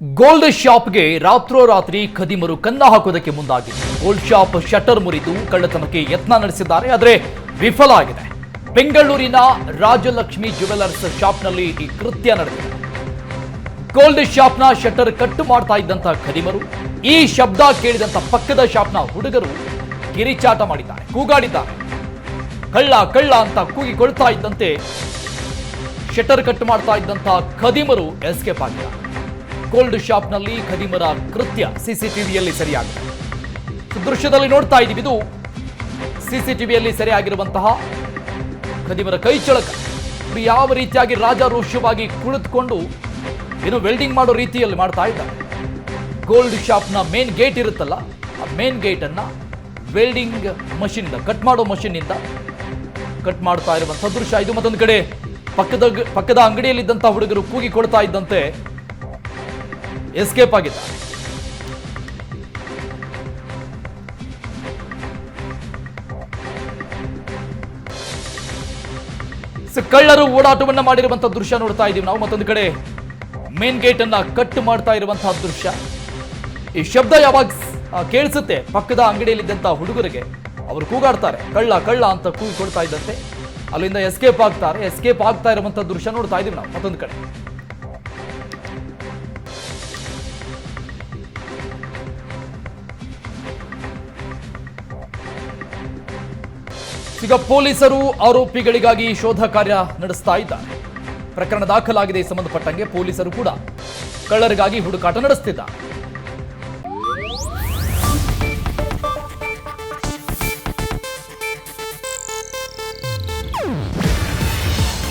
Gold ಶಾಪ್ಗೆ ರಾತ್ರೋರಾತ್ರಿ ಖದೀಮರು ಕನ್ನ ಹಾಕೋದಕ್ಕೆ ಮುಂದಾಗಿದೆ. ಗೋಲ್ಡ್ ಶಾಪ್ ಶಟರ್ ಮುರಿದು ಕಳ್ಳತನಕ್ಕೆ ಯತ್ನ ನಡೆಸಿದ್ದಾರೆ. ಆದರೆ ವಿಫಲ ಆಗಿದೆ. ಬೆಂಗಳೂರಿನ ರಾಜಲಕ್ಷ್ಮಿ ಜುವೆಲರ್ಸ್ ಶಾಪ್ನಲ್ಲಿ ಈ ಕೃತ್ಯ ನಡೆದಿದೆ. ಗೋಲ್ಡ್ ಶಾಪ್ನ ಶಟರ್ ಕಟ್ಟು ಮಾಡ್ತಾ ಇದ್ದಂತಹ ಖದೀಮರು, ಈ ಶಬ್ದ ಕೇಳಿದಂತ ಪಕ್ಕದ ಶಾಪ್ನ ಹುಡುಗರು ಕಿರಿಚಾಟ ಮಾಡಿದ್ದಾರೆ, ಕೂಗಾಡಿದ್ದಾರೆ. ಕಳ್ಳ ಕಳ್ಳ ಅಂತ ಕೂಗಿಕೊಳ್ತಾ ಇದ್ದಂತೆ ಶಟರ್ ಕಟ್ ಮಾಡ್ತಾ ಇದ್ದಂತಹ ಖದೀಮರು ಎಸ್ಕೇಪ್ ಆಗಿದ್ದಾರೆ. ಗೋಲ್ಡ್ ಶಾಪ್ನಲ್ಲಿ ಖದೀಮರ ಕೃತ್ಯ ಸಿಸಿಟಿವಿಯಲ್ಲಿ ಸರಿಯಾಗಿದೆ ದೃಶ್ಯದಲ್ಲಿ ನೋಡ್ತಾ ಇದ್ದೀವಿ ಇದು ಸಿಸಿಟಿವಿಯಲ್ಲಿ ಸೆರೆಯಾಗಿರುವಂತಹ ಖದೀಮರ ಕೈ ಚಳಕ. ಇವ್ರು ಯಾವ ರೀತಿಯಾಗಿ ರಾಜಾರೋಷ್ಯವಾಗಿ ಕುಳಿತುಕೊಂಡು ಏನು ವೆಲ್ಡಿಂಗ್ ಮಾಡೋ ರೀತಿಯಲ್ಲಿ ಮಾಡ್ತಾ ಇದ್ದಾರೆ. ಗೋಲ್ಡ್ ಶಾಪ್ನ ಮೇನ್ ಗೇಟ್ ಇರುತ್ತಲ್ಲ, ಆ ಮೇನ್ ಗೇಟನ್ನು ವೆಲ್ಡಿಂಗ್ ಮಷಿನ್ ಕಟ್ ಮಾಡೋ ಮಷಿನ್ನಿಂದ ಕಟ್ ಮಾಡ್ತಾ ಇರುವಂಥ ದೃಶ್ಯ. ಇದು ಮತ್ತೊಂದು ಕಡೆ ಪಕ್ಕದ ಪಕ್ಕದ ಅಂಗಡಿಯಲ್ಲಿದ್ದಂಥ ಹುಡುಗರು ಕೂಗಿ ಕೊಡ್ತಾ ಇದ್ದಂತೆ ಎಸ್ಕೇಪ್ ಆಗಿದ್ದ. ಕಳ್ಳರು ಓಡಾಟವನ್ನ ಮಾಡಿರುವಂತಹ ದೃಶ್ಯ ನೋಡ್ತಾ ಇದ್ದೀವಿ ನಾವು. ಮತ್ತೊಂದು ಕಡೆ ಮೇನ್ ಗೇಟ್ ಅನ್ನ ಕಟ್ ಮಾಡ್ತಾ ಇರುವಂತಹ ದೃಶ್ಯ. ಈ ಶಬ್ದ ಯಾವಾಗ ಕೇಳಿಸುತ್ತೆ? ಪಕ್ಕದ ಅಂಗಡಿಯಲ್ಲಿದ್ದಂತಹ ಹುಡುಗರಿಗೆ. ಅವರು ಕೂಗಾಡ್ತಾರೆ. ಕಳ್ಳ ಕಳ್ಳ ಅಂತ ಕೂಗಿಕೊಳ್ತಾ ಇದ್ದಂತೆ. ಅಲ್ಲಿಂದ ಎಸ್ಕೇಪ್ ಆಗ್ತಾರೆ. ಎಸ್ಕೇಪ್ ಆಗ್ತಾ ಇರುವಂತಹ ದೃಶ್ಯ ನೋಡ್ತಾ ಇದೀವಿ ನಾವು. ಮತ್ತೊಂದು ಕಡೆ. ಈಗ ಪೊಲೀಸರು ಆರೋಪಿಗಳಿಗಾಗಿ ಶೋಧ ಕಾರ್ಯ ನಡೆಸ್ತಾ ಇದ್ದಾರೆ. ಪ್ರಕರಣ ದಾಖಲಾಗಿದೆ ಈ ಸಂಬಂಧಪಟ್ಟಂಗೆ ಪೊಲೀಸರು ಕೂಡ ಕಳ್ಳರಿಗಾಗಿ ಹುಡುಕಾಟ ನಡೆಸುತ್ತಿದ್ದಾರೆ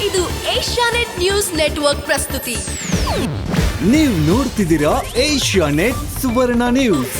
ಇದು ಏಷ್ಯಾನೆಟ್ ನ್ಯೂಸ್ ನೆಟ್ವರ್ಕ್ ಪ್ರಸ್ತುತಿ. ನೀವು ನೋಡ್ತಿದ್ದೀರಾ ಏಷ್ಯಾ ನೆಟ್ ಸುವರ್ಣ ನ್ಯೂಸ್.